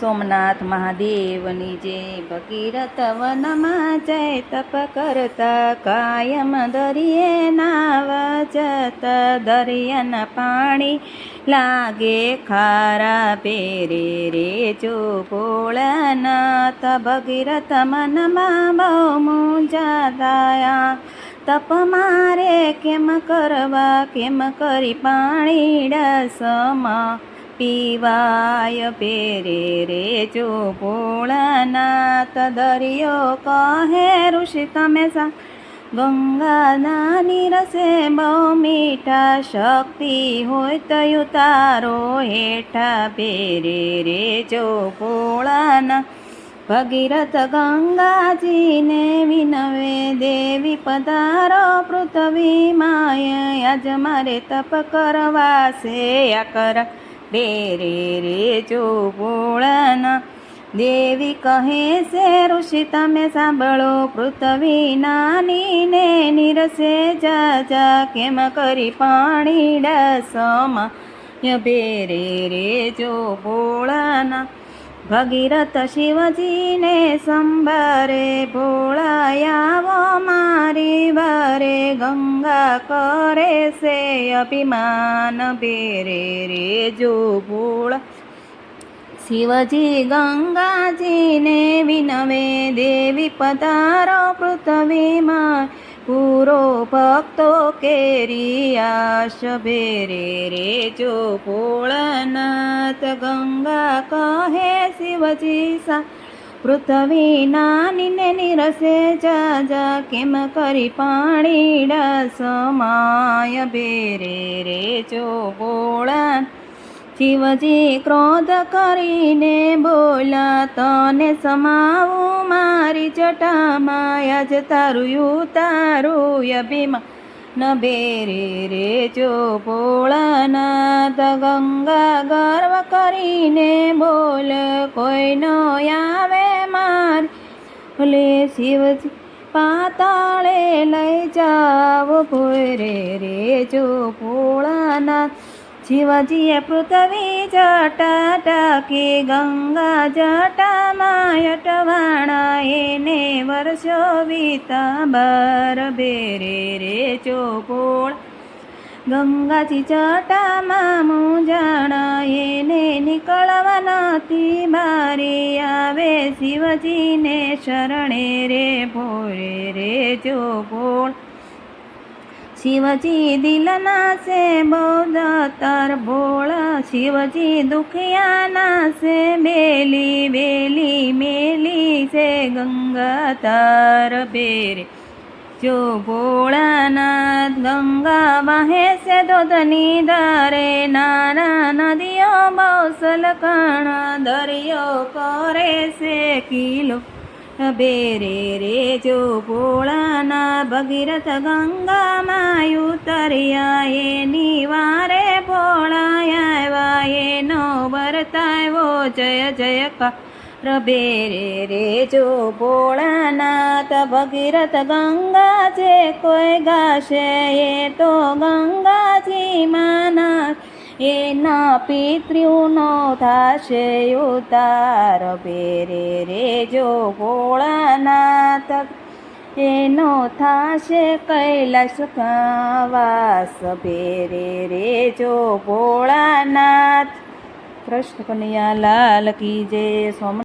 સોમનાથ મહાદેવની જે ભગીરથ વનમાં જય તપ કરતા કાયમ દરિયે નાવ જતા દરિયાના પાણી લાગે ખારા પેરે રે જો ભોળાનાથ ભગીરથ મનમાં બહુ મૂંઝાદાયા તપ મારે કેમ કરવા, કેમ કરી પાણી ડસમાં? પીવાય પેરે રે જો ભોળાનાથ દરિયો કહે ઋષિ તમે સા ગંગાના નીરસે બહુ મીઠા શક્તિ હોય તયું તારો હેઠા પેરે રે જો ભગીરથ ગંગાજીને વિનવે દેવી પધારો પૃથ્વી માય આજ મારે તપ કરવા છે આ કર બેરે રે જો ભોળાના દેવી કહે છે, ઋષિ, તમે સાંભળો, પૃથ્વી નાની ને નિરસે જા જા, કેમ કરી પાણી ડસમાં? ભેરે રે જો ભોળાના ભગીરથ શિવજીને સંભારે ભોળાયાવો મારી વારે ગંગા કરે છે અભિમાન બેરે રે જો ભોળા. શિવજી ગંગાજીને વિનવે દેવી પધારો પૃથ્વીમાં. પૂરો ભક્તો કેરિયાશ બેરે રે જો ભોળનાથ ગંગા કહે શિવજી સા પૃથ્વી નાની ને નિરસે જા જા કેમ કરી પાણી ડસમાય બેરે રે જો ભોળા શિવજી ક્રોધ કરીને બોલા તને સમાવું મારી જટામાં આજ તારું તારું અભિમા ન બેરે રે જો ભોળાનાથ ગંગા ગર્વ કરીને બોલ કોઈનો આવે મારી ભલે શિવજી પાતાળે લઈ જાવ ભોરે રે જો શિવજીએ પૃથ્વી જટા ટાકી, ગંગા જટામાં અટવાણા, એને વર્ષો વીતા બાર રે ચોપોળ. ગંગાજી જટામાં મૂંઝાણા એને નીકળવા નથી બારી આવે શિવજીને શરણે રે, ભોરે રે ભોળ શિવજી દિલના છે બૌદ્ધતર ભોળા. શિવજી દુખિયાના છે, બેલી બેલી, મેલી છે, ગંગા તાર બેરે જો ભોળાનાથ ગંગા વહે છે, દોધની ધારે નાના નદીઓ બહુ સલકણા દરિયો કરે છે, કિલો. બેરે રે જો ભોળાના ભગીરથ ગંગામાં ઉતર્યા એની વારે ભોળાયા એનો વર્તાવ્યો જય જય રબે રે રે જો ભોળાનાથ ભગીરથ ગંગા છે કોઈ ગાશે એ તો ગંગાજી માના એના પિતૃનો થાશે ઉતાર બેરે રે જો ભોળાનાથ. એનો થાશે કૈલાસ વાસ બેરે રે જો ભોળાનાથ. કૃષ્ણ કનૈયા લાલ કી જય સોમ